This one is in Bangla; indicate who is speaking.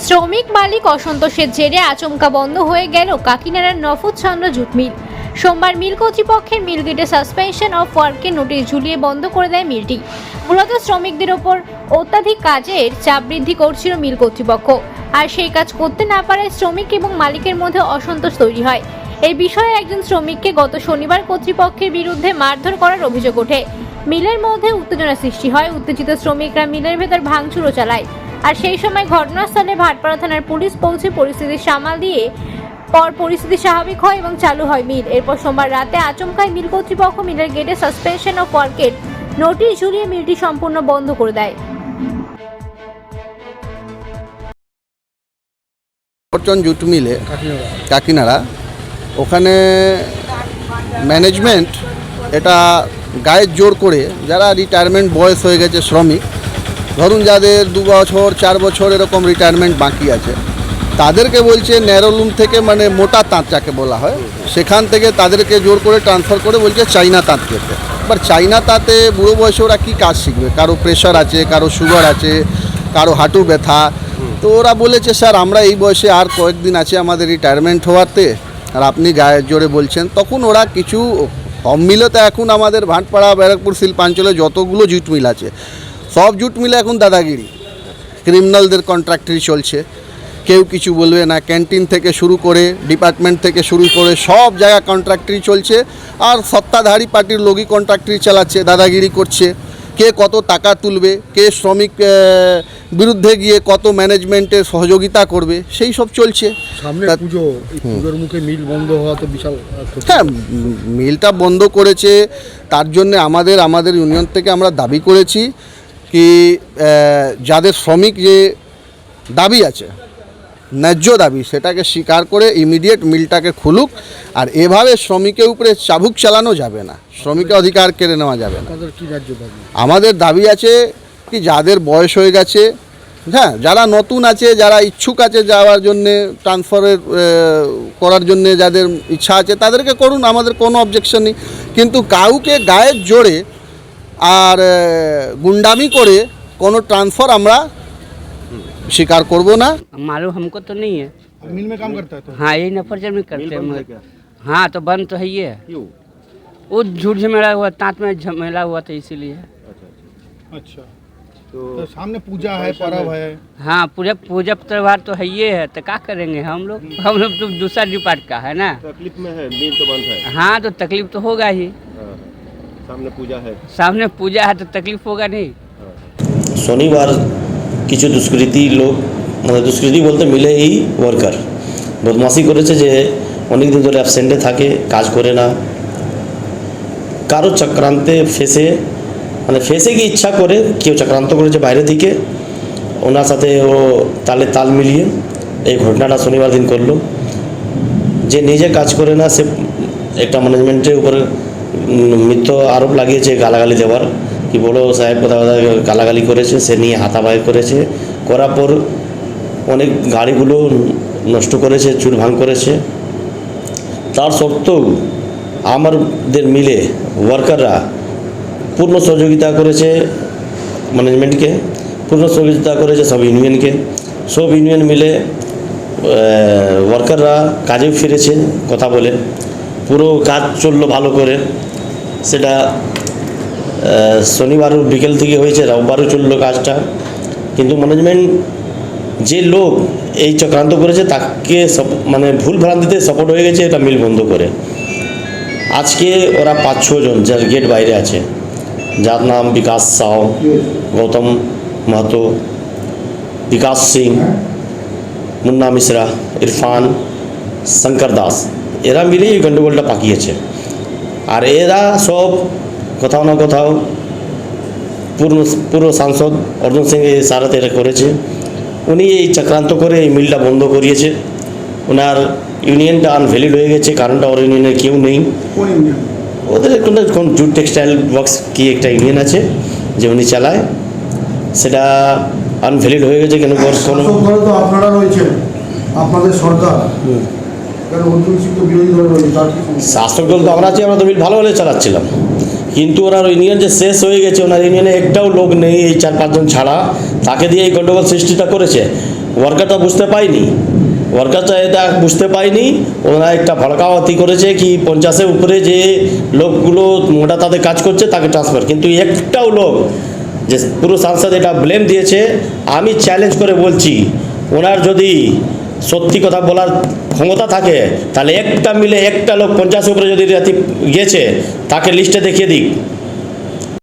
Speaker 1: শ্রমিক মালিক অসন্তোষের জেরে আচমকা বন্ধ হয়ে গেল কাকিনাড়ার নফত চন্দ্র জুট মিল সোমবার মিল কর্তৃপক্ষের মিল গেটে সাসপেনশন অফ ওয়ার্কের নোটিশ ঝুলিয়ে বন্ধ করে দেয় মিলটি। মূলত শ্রমিকদের ওপর অত্যাধিক কাজের চাপ বৃদ্ধি করছিল মিল কর্তৃপক্ষ। আর সেই কাজ করতে না পারায় শ্রমিক এবং মালিকের মধ্যে অসন্তোষ তৈরি হয়। এই বিষয়ে একজন শ্রমিককে গত শনিবার কর্তৃপক্ষের বিরুদ্ধে মারধর করার অভিযোগ ওঠে। মিলের মধ্যে উত্তেজনা সৃষ্টি হয়। উত্তেজিত শ্রমিকরা মিলের ভেতর ভাঙচুরও চালায়। আর সেই সময় ঘটনাস্থলে ভাটপাড়া থানার পুলিশ পৌঁছে পরিস্থিতি সামাল দিয়ে পর পরিস্থিতি স্বাভাবিক হয় এবং চালু হয় মিল। এরপর সোমবার রাতে আচমকায় মিল কর্তৃপক্ষ মিলের গেটে সাসপেনশন ও ওয়ার্কের নোটিশ ঝুলিয়ে মিলটি সম্পূর্ণ বন্ধ করে দেয়।
Speaker 2: অর্চন জুট মিলে কাকিনাড়া। ওখানে ম্যানেজমেন্ট এটা গায়ের জোর করে যারা রিটায়ারমেন্ট বয়স হয়ে গেছে শ্রমিক ধরুন যাদের দু বছর, চার বছর এরকম রিটায়ারমেন্ট বাকি আছে, তাদেরকে বলছে ন্যারোলুম থেকে মানে মোটা তাঁত যাকে বলা হয়, সেখান থেকে তাদেরকে জোর করে ট্রান্সফার করে বলছে চাইনা তাঁত খেতে এবার চাইনা তাঁতে বুড়ো বয়সে ওরা কী কাজ শিখবে? কারও প্রেশার আছে, কারও সুগার আছে, কারও হাঁটু ব্যথা। তো ওরা বলেছে, স্যার, আমরা এই বয়সে আর কয়েকদিন আছে আমাদের রিটায়ারমেন্ট হওয়াতে। আর আপনি গায়ের জোরে বলছেন, তখন ওরা কিছু মিলে তো এখন আমাদের ভাটপাড়া, ব্যারাকপুর, শিল্পাঞ্চলে যতগুলো জুট মিল আছে সব জুট মিলে এখন দাদাগিরি। ক্রিমিনালদের কন্ট্রাক্টরি চলছে। কেউ কিছু বলবে না। ক্যান্টিন থেকে শুরু করে ডিপার্টমেন্ট থেকে শুরু করে সব জায়গা কন্ট্রাক্টরি চলছে। আর সত্তাধারী পার্টির লোকই কন্ট্রাক্টরি চালাচ্ছে দাদাগিরি করছে। কে কত টাকা তুলবে কে শ্রমিক বিরুদ্ধে গিয়ে কত ম্যানেজমেন্টে সহযোগিতা করবে সেই সব চলছে।
Speaker 3: সামনে পুজো পুজোর মুখে মিল বন্ধ হওয়া তো বিশাল
Speaker 2: হ্যাঁ মিলটা বন্ধ করেছে। তার জন্য আমাদের আমাদের ইউনিয়ন থেকে আমরা দাবি করেছি। কি যাদের শ্রমিক যে দাবি আছে ন্যায্য দাবি সেটাকে স্বীকার করে ইমিডিয়েট মিলটাকে খুলুক আর এভাবে শ্রমিকের উপরে চাবুক চালানো যাবে না। শ্রমিকের অধিকার কেড়ে নেওয়া যাবে না। আমাদের দাবি আছে কি যাদের বয়স হয়ে গেছে হ্যাঁ যারা নতুন আছে যারা ইচ্ছুক আছে যাওয়ার জন্যে ট্রান্সফারের করার জন্যে যাদের ইচ্ছা আছে তাদেরকে করুন আমাদের কোনো অবজেকশন নেই। কিন্তু কাউকে গায়ের জোরে আর আহ, গুন্ডামি করে কোনো ট্রান্সফার আমরা স্বীকার করব না
Speaker 4: मालूम हमको तो नहीं है
Speaker 3: मिल में काम करता है तो
Speaker 4: हाँ यही नफरजन में करते हैं मगर- हाँ तो बंद तो है ही है वो झूठ झमेला हुआ तांत में झमेला हुआ था इसीलिए
Speaker 3: अच्छा तो, सामने पूजा है पर्व है
Speaker 4: हाँ पूजा पूजा त्यौहार तो है ही है तो क्या करेंगे हम लोग हम लोग तो दूसरा डिपार्ट का है ना
Speaker 5: तकलीफ में है मिल तो बंद है
Speaker 4: हाँ तो तकलीफ तो होगा ही
Speaker 5: हाँ, सामने पूजा है
Speaker 4: सामने पूजा है तो तकलीफ होगा नहीं
Speaker 6: শনিবার কিছু দুষ্কৃতী লোক মানে দুষ্কৃতী বলতে মিলে এই ওয়ার্কার বদমাসি করেছে যে অনেক দিন ধরে অ্যাবসেন্টে থাকে কাজ করে না কারো চক্রান্তে ফেসে মানে ফেসে গিয়ে ইচ্ছা করে কেউ চক্রান্ত করেছে বাইরে থেকে ওনার সাথে ও তালে তাল মিলিয়ে এই ঘটনাটা শনিবার দিন করলো যে নিজে কাজ করে না সে একটা ম্যানেজমেন্টের উপরে উম, মিথ্য আরোপ লাগিয়েছে গালাগালি দেওয়ার। কি বড় সাহেব কথা কথা গালাগালি করেছে, সে নিয়ে হাতাবাই করেছে। করার পর অনেক গাড়িগুলো নষ্ট করেছে চুর ভাঙ করেছে। তার সত্ত্বেও আমাদের মিলে ওয়ার্কাররা পূর্ণ সহযোগিতা করেছে ম্যানেজমেন্টকে পূর্ণ সহযোগিতা করেছে সব ইউনিয়নকে সব ইউনিয়ন মিলে ওয়ার্কাররা কাজে ফিরেছে, কথা বলে। পুরো কাজ চলল ভালো করে। সেটা শনিবার বিকেল থেকে হয়েছে, রোববারও চলল কাজটা। কিন্তু ম্যানেজমেন্ট যে লোক এই চক্রান্ত করেছে, তাকে মানে ভুল ভ্রান্তিতে সাপোর্ট হয়ে গেছে, এটা মিল বন্ধ করে। আজকে ওরা পাঁচ ছজন যার গেট বাইরে আছে। যার নাম বিকাশ সাউ, গৌতম মাহাতো, বিকাশ সিং, মুন্না মিশ্রা, ইরফান, শঙ্কর দাস। এরা মিলেই এই গণ্ডগোলটা পাকিয়েছে। আর এরা সব কোথাও না কোথাও পূর্ণ পূর্ব সাংসদ অর্জুন সিং এই সারাতে এটা করেছে। উনি এই চক্রান্ত করে এই মিলটা বন্ধ করিয়েছে। ওনার ইউনিয়নটা আনভ্যালিড হয়ে গেছে কারণটা ওর ইউনিয়নে কেউ নেই। ওদের একটু কোন জুট টেক্সটাইল ওয়ার্কস কি একটা ইউনিয়ন আছে যে উনি চালায়। সেটা আনভ্যালিড হয়ে গেছে কেন
Speaker 7: আপনারা রয়েছেন আপনাদের সরকার।
Speaker 6: শাসক দল তো আমরা আছি, আমরা তো মিল ভালো ভালো চালাচ্ছিলাম। কিন্তু ওনার ইউনিয়ন যে শেষ হয়ে গেছে, ওনার ইউনিয়নে একটাও লোক নেই, এই চার পাঁচজন ছাড়া। তাকে দিয়ে এই গণ্ডগোল সৃষ্টিটা করেছে। ওয়ার্কারটা বুঝতে পাইনি ওয়ার্কারটা এটা বুঝতে পাইনি ওরা একটা ভড়কাওয়াতি করেছে কি, পঞ্চাশের উপরে যে লোকগুলো মোটা তাদের কাজ করছে, তাকে ট্রান্সফার কিন্তু একটাও লোক যে পুরো সাংসদ এটা ব্লেম দিয়েছে। আমি চ্যালেঞ্জ করে বলছি, ওনার যদি সত্যি কথা বলার ক্ষমতা থাকে, তাহলে একটা মিলে একটা লোক পঞ্চাশ উপরে যদি গিয়েছে, তাকে লিস্টে দেখিয়ে দিক।